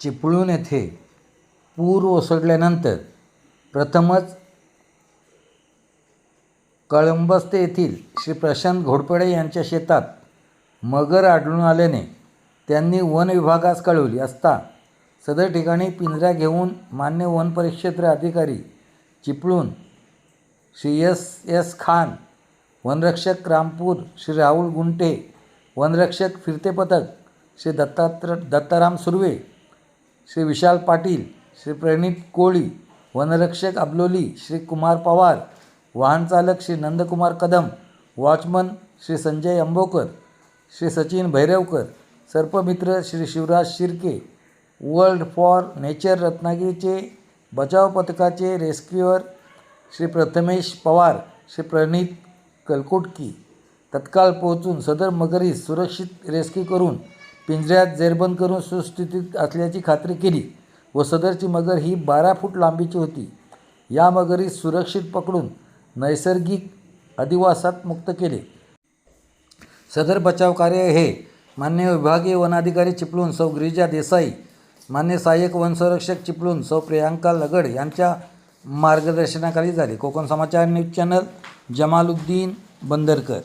चिपळूण येथे पूर ओसरल्यानंतर प्रथमच कळंबस्ते येथील श्री प्रशांत घोडपडे यांच्या शेतात मगर आढळून आल्याने त्यांनी वन विभागास कळवली असता सदर ठिकाणी पिंजरा घेऊन मान्य वन परिक्षेत्र अधिकारी चिपळूण श्री एस एस खान वनरक्षक रामपूर श्री राहुल गुंटे वनरक्षक फिरते पथक श्री दत्तात्र दत्ताराम सुर्वे श्री विशाल पाटील श्री प्रणित कोळी वनरक्षक अबलोली श्री कुमार पवार वाहनचालक Shri Nandkumar Kadam watchman Shri Sanjay Ambokar Shri Sachin Bhairavkar सर्पमित्र Shri Shivraj Shirke world for nature रत्नागिरीचे बचाव पथकाचे रेस्क्युअर श्री प्रथमेश पवार श्री प्रणित कलकुटकी. तत्काळ पोहोचून सदर मगरीस सुरक्षित रेस्क्यू करून पिंजऱ्यात जेरबंद करून सुस्थितीत असल्याची खात्री केली व सदरची मगर ही बारा फूट लांबीची होती. या मगरीस सुरक्षित पकडून नैसर्गिक अधिवासात मुक्त केले. सदर बचाव कार्य हे मान्य विभागीय वनाधिकारी चिपळूण सौ गिरिजा देसाई मान्य सहाय्यक वनसंरक्षक चिपळूण सौ प्रियांका लगड यांच्या मार्गदर्शनाखाली झाले. Konkan Samachar news channel Jamaluddin Bandarkar.